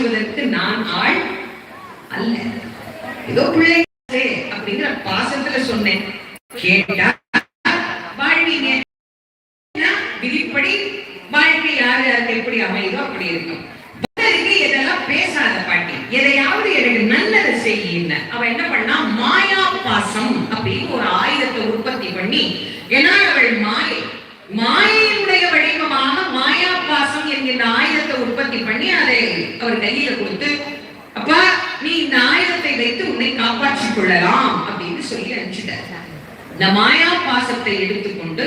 காப்பாற்றுவதற்கு நான் ஆள் அல்ல. ஏதோ பிள்ளை அப்படிங்கிற பாசத்துல சொன்னேன். கேட்டா வாழ்வீங்க விதிப்படி வாழ்க்கை யாரு யாருக்கு எப்படி அமையுதோ அப்படி இருக்கும். புத்தருக்கு இதெல்லாம் பேசாத பாட்டி எதையாவது எனக்கு நல்லதை செய்யுன்னு. அவ என்ன பண்ணா மாயா பாசம் அப்படின்னு ஒரு ஆயுதத்தை உற்பத்தி பண்ணி ஏன்னா அவள் மாயை மாயையினுடைய வடிவமாக மாயா பாசம் என்கின்ற ஆயுதத்தை உற்பத்தி பண்ணி அதை அவர் கையில கொடுத்து அப்பா நீ இந்த ஆயுதத்தை வைத்து உன்னை காப்பாற்றிக் கொள்ளலாம் அப்படின்னு சொல்லி அனுப்பிச்சிட்டார். இந்த மாயா பாசத்தை எடுத்துக்கொண்டு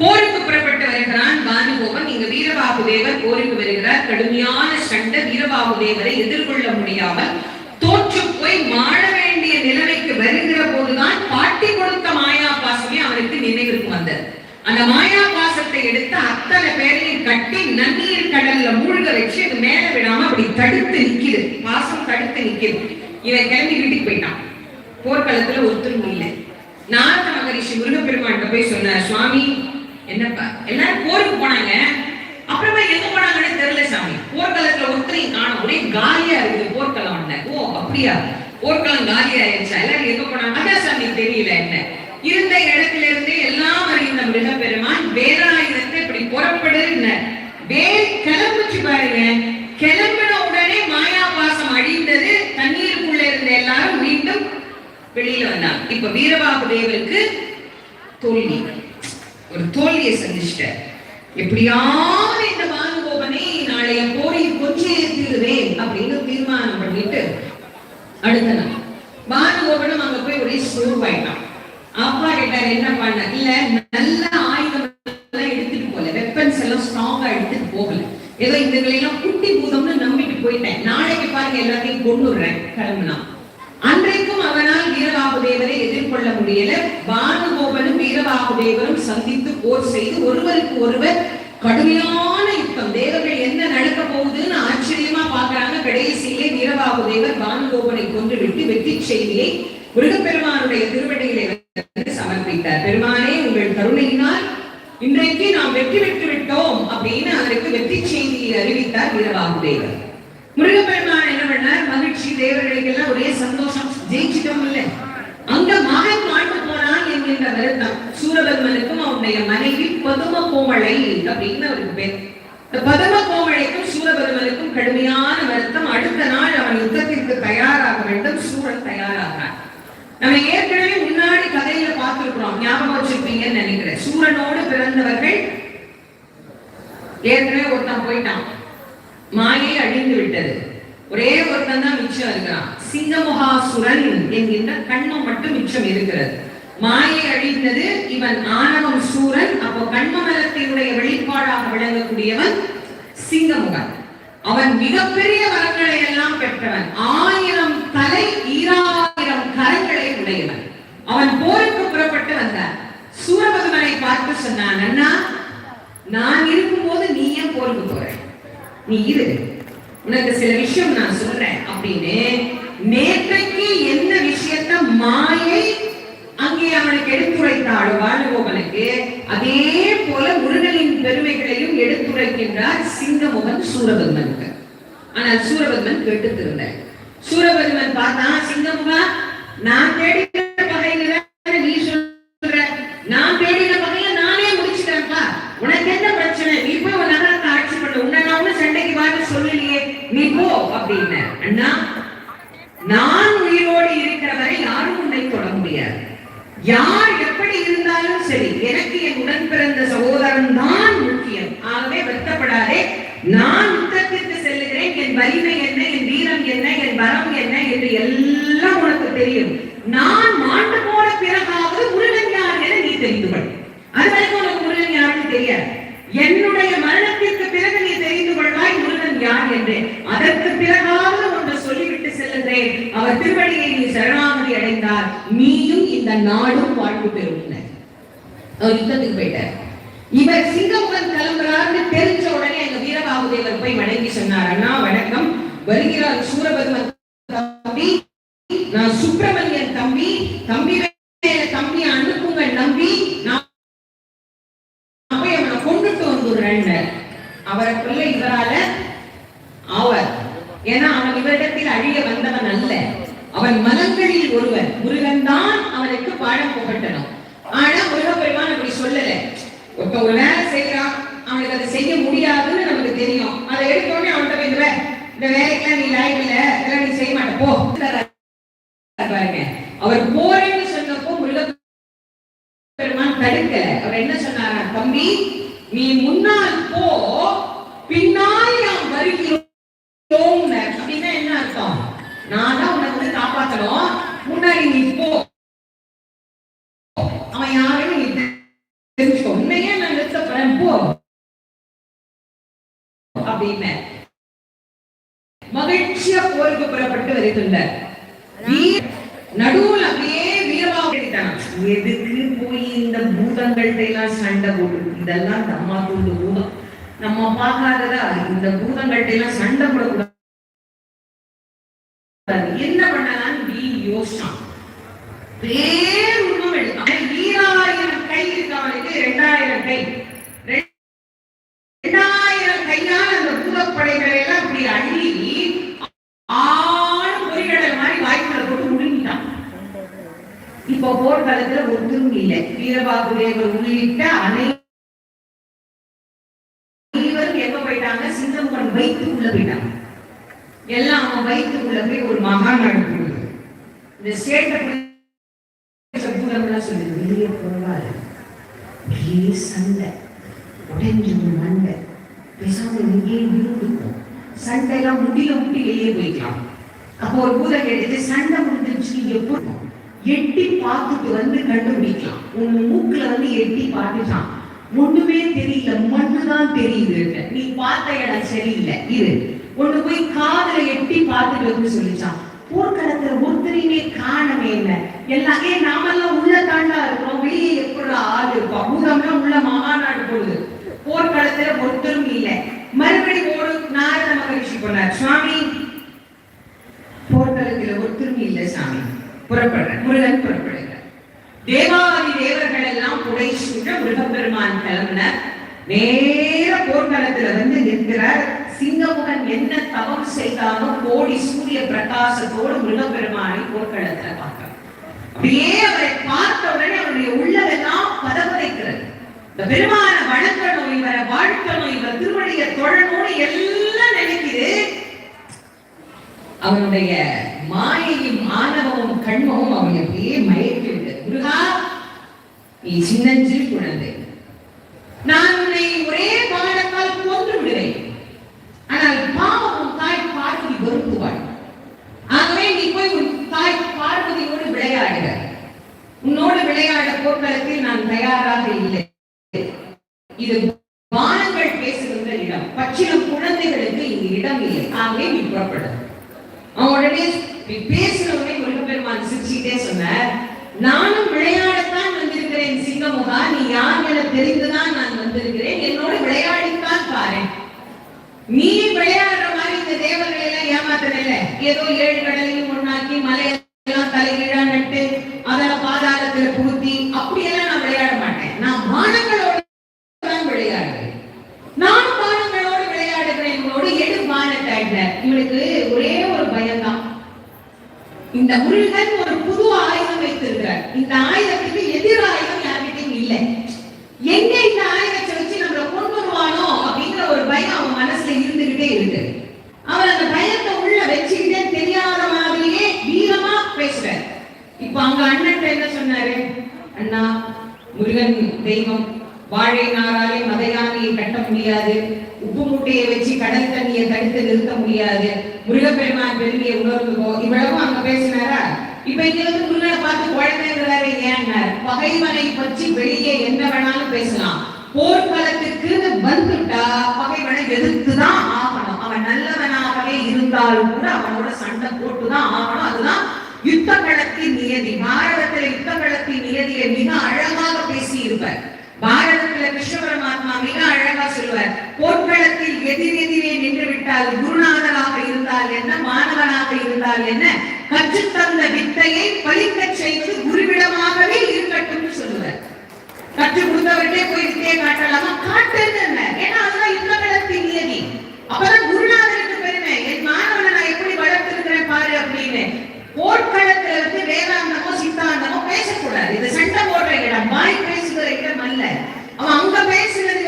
போருக்கு புறப்பட்டு வருகிறான் பானுகோபன் இங்க வீரபாபு தேவர் போருக்கு வருகிறார். கடுமையான சண்டை வீரபாபு தேவரை எதிர்கொள்ள முடியாமல் தோற்று போய் மாழ வேண்டிய நிலைமைக்கு வருகிற போதுதான் பாட்டி கொடுத்த மாயா பாசமே அவனுக்கு நினைவிற்கு வந்தது. அந்த மாயா பாசத்தை எடுத்து அத்தனை பேரையும் கட்டி நன்னீர் கடல்ல மூழ்க வச்சு அது மேல அப்படி தடுத்து நிக்குது பாசம் தடுத்து நிக்குது. இவன் கிளம்பி வீட்டுக்கு போயிட்டான். போர்க்களத்துல ஒருத்தரும் இல்லை. நாரத மகரிஷி முருகப்பெருமான்கிட்ட போய் சொன்னார் சுவாமி என்னப்பா எல்லாரும் போருக்கு போனாங்க. அப்புறமா எங்க போனாங்கன்னு தெரியல சாமி. போர்க்களத்துல ஒருத்தரையும் காணும். ஒரே காலியா இருக்குது போர்க்களம் என்ன ஓ அப்படியா? போர்க்களம் காலியா ஆயிடுச்சா? எல்லாரும் எங்க போனாங்க? அதான் சாமி தெரியல என்ன. இருந்த இடத்துல இருந்து எல்லாம் அறிந்த மிருகப்பெருமான் வேலாயுதத்தை இப்படி புறப்படுன்னு வேல் கிளம்புச்சு பாருங்க. கிளம்பின உடனே மாயாபாசம் அழிந்தது தண்ணீருக்குள்ள இருந்த எல்லாரும் மீண்டும் வெளியில வந்தாங்க இப்ப வீரபாபு தேவருக்கு தோல்வி. ஒரு தோல்வியை சந்திச்சிட்டார். எப்படியாவது இந்த பானுகோபனை நாளைய போரை கொஞ்சே தீருவேன் அப்படின்னு தீர்மானம் பண்ணிட்டு அடுத்த நாள் பானுகோபனும் அங்க போய் ஒரே சோர்வாயிட்டான். அப்பா கேட்டார் என்ன பண்ண இல்ல நல்ல ஆயுதம் எல்லாம் எடுத்துட்டு போல. வெப்பன்ஸ் எல்லாம் ஸ்ட்ராங்கா எடுத்துட்டு போகல. ஏதோ இதுகளை எல்லாம் குட்டி பூதம்னு நம்பிட்டு போயிட்டேன். நாளைக்கு பாருங்க எல்லாத்தையும் கொண்டு விடுறேன் கிளம்புனா. அன்றைய வீரபாபு எதிர்கொள்ள முடியல. பானுகோபனும் வீரபாகுதேவரும் சந்தித்து போர் செய்து ஒருவருக்கு ஒருவர் கடுமையான யுத்தம். தேவர்கள் என்ன நடக்க போகுதுன்னு ஆச்சரியமா பாக்குறாங்க கடைசியிலே வீரபாகுதேவர் பானுகோபனை கொன்று விட்டு வெற்றி செய்தியை முருகப்பெருமானுடைய திருவடிகளை வந்து சமர்ப்பித்தார். பெருமானே உங்கள் கருணையினால் இன்றைக்கு நாம் வெற்றி பெற்று விட்டோம் அப்படின்னு அவருக்கு வெற்றி செய்தியை அறிவித்தார் வீரபாகுதேவர். முருகப்பெருமான் என்ன பண்ணார்? மகிழ்ச்சி தேவர்களுக்கு எல்லாம் ஒரே சந்தோஷம். ஜெயிச்சிட்டோம் இல்லை அங்க மகன் வாழ்ந்து போனான் என்கின்ற விருத்தம். சூரபத்மனுக்கும் அவனுடைய மனைவி பதும கோமளை அப்படின்னு அவருக்கு பேர். இந்த பதும கோமளைக்கும் சூரபத்மனுக்கும் கடுமையான வருத்தம். அடுத்த நாள் அவன் யுத்தத்திற்கு தயாராக வேண்டும். சூரன் தயாராகிறான். நம்ம ஏற்கனவே முன்னாடி கதையில பார்த்திருக்கிறோம். ஞாபகம் வச்சிருப்பீங்கன்னு நினைக்கிறேன். சூரனோடு பிறந்தவர்கள் ஏற்கனவே ஒருத்தன் போயிட்டான். மாயை அழிந்து விட்டது. ஒரே ஒருத்தன் தான் மிச்சம் இருக்கிறான். சிங்கமுகாசுரன் என்கின்ற கண்மம் மட்டும் மிச்சம் இருக்கிறது. மாயை அழிந்தது இவன் ஆணவம் சூரன் அப்போ கண்மமலத்தினுடைய வெளிப்பாடாக விளங்கக்கூடியவன் சிங்கமுகன். அவன் மிகப்பெரிய வரங்களை எல்லாம் பெற்றவன். ஆயிரம் தலை ஈராயிரம் கரங்களை உடையவன். அவன் போருக்கு புறப்பட்டு வந்தான். சூரபகவனை பார்த்து சொன்னான் அண்ணா நான் இருக்கும்போது நீ ஏன் போருக்கு போற? நீ இரு. விஷயம் நான் சொல்றேன் அப்படின்னு நேற்றைக்கு என்ன விஷயத்த மாயை அங்கே அவனுக்கு எடுத்துரைத்தாள் வானுகோபனுக்கு அதே போல முருகனின் பெருமைகளையும் எடுத்துரைக்கின்றார் சிங்கமுகன் சூரபத்மனுக்கு. ஆனால் சூரபத்மன் கேட்டு திருந்தேன் சூரபத்மன் பார்த்தா சிங்கமுகா நான் தேடி பகையில நீ சொல்ற நான் தேடின பகையை நானே முடிச்சுட்டேன்ப்பா உனக்கு என்ன பிரச்சனை நீ போய் உன் நகரத்தை ஆட்சி பண்ண உன்னை நான் ஒண்ணும் சண்டைக்கு வான்னு சொல்லலையே நீ போ அப்படின்னு அண்ணா நான் உயிரோடு இருக்கிற வரை யாரும் உன்னை தொட முடியாது யார் எப்படி இருந்தாலும் சரி எனக்கு என் உடன் பிறந்த சகோதரன் தான் முக்கியம். ஆகவே வெட்கப்படாதே நான் யுத்தத்திற்கு செல்லுகிறேன். என் வலிமை என்ன? என் வீரம் என்ன? என் பலம் என்ன? என்று எல்லாம் உனக்கு தெரியும். நான் மாண்டு போன பிறகாவது முருகன் யார் என நீ தெரிந்து கொள் அது வரைக்கும் உனக்கு முருகன் யாருன்னு தெரியாது. என்னுடைய மரணத்திற்கு பிறகு நீ தெரிந்து கொள்வாய் முருகன் யார் என்று. அதற்கு பிறகாவது ஒன்று சொல்லிவிட்டு செல்லுகிறேன். அவர் திருவடியை நீ சரணாகதி அடைந்தார் நீயும் இந்த நாடும் வாழ்வு பெறுகின்றன அவர் யுத்தத்துக்கு போயிட்டார். இவர் சிங்கமுகன் கிளம்புறாருன்னு தெரிஞ்ச உடனே எங்க வீரபாகுதேவர் போய் வணங்கி சொன்னார் அண்ணா வணக்கம். வருகிறார் சூரபத்மன் தம்பி. நான் சுப்பிரமணியன் தம்பி. தம்பி தம்பி அனுப்புங்க நம்பி நான் போய் அவனை கொண்டுட்டு வந்துடுறேன் அவரை கொல்ல இவரால அவர் ஏன்னா அவன் இவரிடத்தில் அழிய வந்தவன் அல்ல. அவன் மதங்களில் ஒருவன். முருகன் தான் அவனுக்கு பாடம் புகட்டணும். ஆனா உலகப்பெருமான் அப்படி சொல்லல. இப்ப ஒரு வேலை செய்யறான் அவனுக்கு அதை செய்ய முடியாதுன்னு நமக்கு தெரியும். அதை எடுத்தோடனே அவன்கிட்ட போய் இந்த வே- இந்த வேலைக்கெல்லாம் நீ லாய்க்கு இல்ல இதெல்லாம் நீ செய்ய மாட்ட போ. பாருங்க. அவர் போறேன்னு சொன்னப்போ முருகப்பெருமான் தடுக்கல. அவர் என்ன சொன்னாரா தம்பி நீ முன்னால் போ பின்னால் நாம் வருகிறோம் அப்படின்னா என்ன அர்த்தம்? நான் தான் உன்னை வந்து காப்பாத்தணும். முன்னாடி நீ போ அவன் யாருன்னு நீ தெரிஞ்சுக்கோ உன்னையே நான் நிறுத்த போறேன் போ அப்படின்னு மகிழ்ச்சியா கஷ்டப்பட்டு புறப்பட்டு வருகின்றார் நடுவுல அப்படியே வீரபாகுதான் எதுக்கு போய் இந்த பூதங்கள்ட்ட எல்லாம் சண்டை போட்டு? இதெல்லாம் தம்மா தூண்டு பூதம். நம்ம பார்க்காததா இந்த பூதங்கள்ட்ட எல்லாம் சண்டை போடக்கூடாது. என்ன பண்ணலாம் நீ யோசிச்சான். பேர் எடுத்தான். ஈராயிரம் கை இருக்கவனுக்கு ரெண்டாயிரம் கை. ரெ- ரெண்டாயிரம் கையால் அந்த பூதப்படைகளை எல்லாம் இப்படி அள்ளி ஆளும் பொறிகடல் மாதிரி வாய்ப்புல போட்டு முழுங்கிட்டான் போர்க்களத்துல ஒன்றும் இல்லை. வீரபாபு தேவர் உள்ளிட்ட அனைவரும் எங்க போயிட்டாங்க? சின்னம்மன் வைத்து உள்ள போயிட்டாங்க. எல்லாம் அவன் வைத்து உள்ள போய் ஒரு மகாநாடு போடுது இந்த ஸ்டேட்டை பூதம்லாம் சொல்லுது. வெளியே போவாரு ஒரே சண்டை. உடைஞ்சு மண்டை. பேசாம இங்கே இருந்துக்கும் சண்டையெல்லாம் முடியல முட்டி வெளியே போய்க்கலாம் அப்போ ஒரு பூதம் கேட்டுட்டு சண்டை முடிஞ்சிச்சு எப்போ எட்டி பார்த்துட்டு வந்து கண்டுபிடிக்கலாம் உன் மூக்குல வந்து எட்டி பார்த்துட்டான் ஒண்ணுமே தெரியல மண்ணுதான் தெரியுது நீ பார்த்த இடம் சரியில்லை. இது ஒண்ணு போய் காதுல எட்டி பார்த்துட்டு வந்து சொல்லிச்சான். போர்க்களத்துல ஒருத்தரையுமே காணவே இல்லை. எல்லாமே நாமெல்லாம் உள்ள தாண்டா இருக்கிறோம். வெளியே எப்படி ஆள் இருக்கும் உள்ள மகாநாடு போடுது போர்க்களத்துல ஒருத்தரும் இல்லை. மறுபடி ஒரு நாரத மகரிஷி போனார். சுவாமி போர்க்களத்துல ஒருத்தரும் இல்லை சாமி புறப்படுற முருகன் புறப்படுகிறார். தேவாதி தேவர்கள் எல்லாம் புடை சூழ முருகப்பெருமான் கிளம்பினர் நேர போர்க்களத்துல வந்து நிற்கிறார். சிங்கமுகன் என்ன தவம் செய்தாலும் கோடி சூரிய பிரகாசத்தோடு முருகப்பெருமானை போர்க்களத்துல பார்க்கிறார். அப்படியே அவரை பார்த்த உடனே அவருடைய உள்ளதெல்லாம் பதபதைக்கிறது இந்த பெருமான வணக்கணும் இவரை வாழ்க்கணும் இவர் திருவடியை தொழணும்னு எல்லாம் நினைக்குது. அவனுடைய மாயையும் ஆணவமும் கண்மமும் அவனை அப்படியே மயக்கி விட்டது. முருகா நீ சின்னஞ்சிறு குழந்தை. நான் உன்னை ஒரே பாடத்தால் கொன்று விடுவேன். ஆனால் பாவம் உன் தாய் பார்வதி வெறுப்புவாள். ஆகவே நீ போய் உன் தாய் பார்வதியோடு விளையாடுக. உன்னோடு விளையாட போர்க்களத்தில் நான் தயாராக இல்லை. இது வானங்கள் பேசுகின்ற இடம். பச்சிலம் குழந்தைகளுக்கு இங்கு இடம் இல்லை ஆகவே நீ புறப்படும் அவன் உடனே நீ பேசின உடனே முருகப்பெருமான் சிரிச்சுக்கிட்டே சொன்னார் நானும் விளையாடத்தான் வந்திருக்கிறேன் சிங்கமுகா. நீ யார் என தெரிந்துதான் நான் வந்திருக்கிறேன். என்னோட விளையாடித்தான் பாரேன் நீ விளையாடுற மாதிரி இந்த தேவர்களை எல்லாம் ஏமாத்தல ஏதோ ஏழு கடலையும் ஒன்னாக்கி மலையெல்லாம் தலைகீழா நட்டு அதன பாதாளத்துல புகுத்தி அப்படியெல்லாம் நான் விளையாட மாட்டேன். நான் மானங்களோட தான் விளையாடுவேன். நானும் பானங்களோட விளையாடுகிறேன். இவனோடு எடு பானத்தை இவனுக்கு ஒரே ஒரு பயம்தான். இந்த முருகன் ஒரு புது ஆயுதம் வைத்திருக்கிறார். இந்த ஆயுதத்துக்கு எதிர் ஆயுதம் யார்கிட்டையும் இல்லை. எங்க இந்த ஆயுதத்தை வச்சு நம்மளை கொண்டு வருவானோ அப்படிங்கிற ஒரு பயம் அவன் மனசுல இருந்துகிட்டே இருக்கு. அவர் அந்த பயத்தை உள்ள வச்சுக்கிட்டே தெரியாத மாதிரியே வீரமா பேசுறார். இப்ப அவங்க அண்ணன் என்ன சொன்னாரு? அண்ணா முருகன் தெய்வம் வாழை நாராலே மதையானையை கட்ட முடியாது. உப்பு மூட்டையை வச்சு கடல் தண்ணியை தடுத்து நிறுத்த முடியாது. முருகப்பெருமான் பெருமையை உணர்ந்துக்கோ இவ்வளவும் அங்க பேசினாரா? இப்ப இங்க வந்து முருகனை பார்த்து குழந்தைங்கிறாரு ஏன்னார்? பகைவனை பற்றி வெளியே என்ன வேணாலும் பேசலாம். போர்க்களத்துக்கு வந்துட்டா பகைவனை எதிர்த்துதான் ஆகணும். அவன் நல்லவனாகவே இருந்தாலும் கூட அவனோட சண்டை போட்டுதான் ஆகணும். அதுதான் யுத்த களத்தின் நியதி. பாரதத்துல யுத்த களத்தின் நியதியை மிக அழகாக பேசி இருப்பார் பாரதத்துல கிருஷ்ண பரமாத்மா மிக அழகா சொல்லுவார் போர்க்களத்தில் எதிரெதிரே நின்று விட்டால் குருநாதனாக இருந்தால் என்ன மாணவனாக இருந்தால் என்ன கற்றுத்தந்த வித்தையை பழிக்க செய்வது குருவிடமாகவே இருக்கட்டும் சொல்லுவார். கற்றுக் கொடுத்தவர்களே போய் வித்தையை காட்டலாமா காட்டுன்னு என்ன ஏன்னா அதுதான் யுத்த களத்தின் நியதி அப்பதான் குருநாதருக்கு பெருமை என் மாணவனை நான் போர்க்களத்துல வந்து வேதாந்தமோ சித்தாந்தமோ பேசக்கூடாது இது சண்டை போடுற இடம் வாய் பேசுகிற இடம் அல்ல அவன் அங்க பேசுறது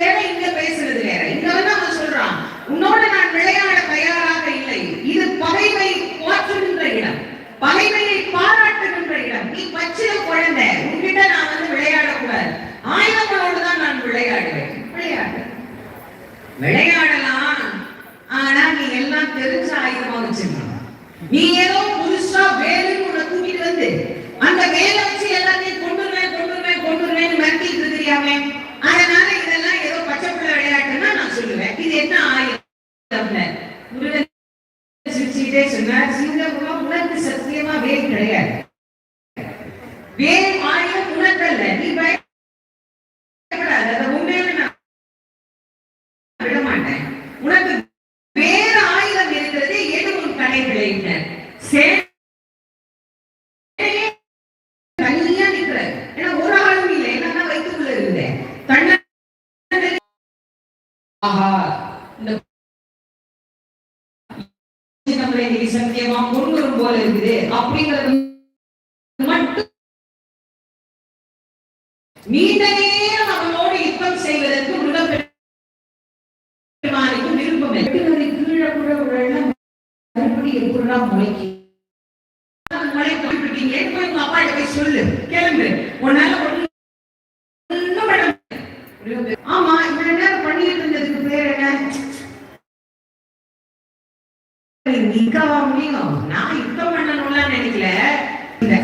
வேற இங்க பேசுறது வேற இங்க வந்து அவன் சொல்றான் உன்னோட நான் விளையாட தயாராக இல்லை இது பகைமை போற்றுகின்ற இடம் பகைமையை பாராட்டுகின்ற இடம் நீ பச்சில குழந்தை உன்கிட்ட நான் வந்து விளையாடக்கூடாது ஆயுதங்களோடு தான் நான் விளையாடுவேன் விளையாடு விளையாடலாம் ஆனா நீ எல்லாம் தெரிஞ்ச ஆயுதமா வச்சிருக்கணும் நீ ஏதோ புதுசா வேலுன்னு உன்னை தூக்கிட்டு வந்து அந்த வேலை வச்சு எல்லாத்தையும் கொண்டுருவேன் கொண்டுருவேன் கொண்டுருவேன்னு மிரட்டிட்டு இருக்கிறியாமே அதனால இதெல்லாம் ஏதோ பச்சை பிள்ளை விளையாட்டுன்னா நான் சொல்லுவேன் இது என்ன ஆயுதம் முருகன் சிரிச்சுக்கிட்டே சொன்னார் சிங்கமுகம் உனக்கு சத்தியமா வேல் கிடையாது. வேல் ஆயுதம் நீ பயப்படாத. அதை உண்மையில நான் விட மாட்டேன். உனக்கு வேற ஆயுதம் இருக்கிறது எது உன் தனியா நிக்கிற ஏன்னா ஒரு ஆளும் இல்லை. என்ன வயிற்றுக்குள்ள இருந்தேன் தன்ன ஆஹா. மறுபடி போய் உங்க அப்பா போய் சொல்லு. கிளம்பு. உன்னால பண்ண முடியாது. ஆமா இவ்வளவு நேரம் பண்ணிட்டு இருந்ததுக்கு பேர் என்ன? நிக்கவா முடியும்? நான் யுத்தம் பண்ணணும்லாம் நினைக்கல. இல்ல.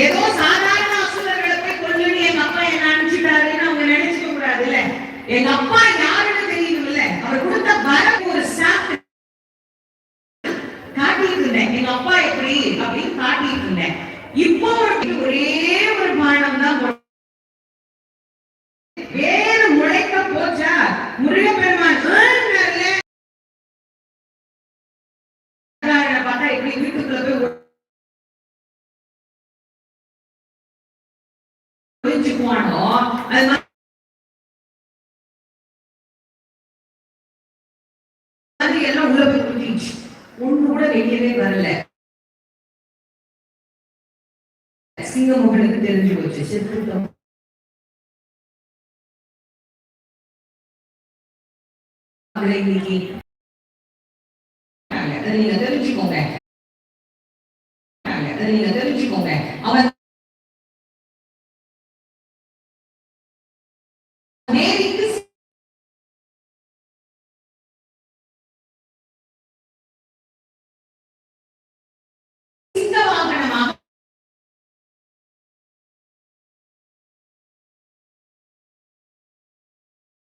ஏதோ சாதாரண அசுரர்களை போய் கொல்லுன்னு எங்க அப்பா என்ன அனுப்பிச்சிட்டாருன்னு அவங்க நினைச்சுக்க கூடாதுல்ல. எங்க அப்பா யாருன்னு தெரியணும்ல. அவர் கொடுத்த வரம் ஒரு சாப்பிட்டு காட்டிட்டு இருந்தேன் எங்க அப்பா எப்படி அப்படின்னு காட்டிட்டு இருந்தேன் இப்போ ஒரு- ஒரே ஒரு பானம் தான் போட- வேறு முளைக்க போச்சா முருகப்பெருமான் ஏன்னார்ல. அண்ணாரை பார்த்தா எப்படி வீட்டுக்குள்ள போய் ஒ- ஒளிஞ்சுக்குவானோ அது மாதிரி எல்லாம் உள்ள போய் குத்திச்சு ஒண்ணு கூட வெளியவே வரல சிங்கமகனுக்கு தெரிஞ்சு போச்சு. செத்துட்டோம் அவளை இன்னைக்கு அதை நீங்க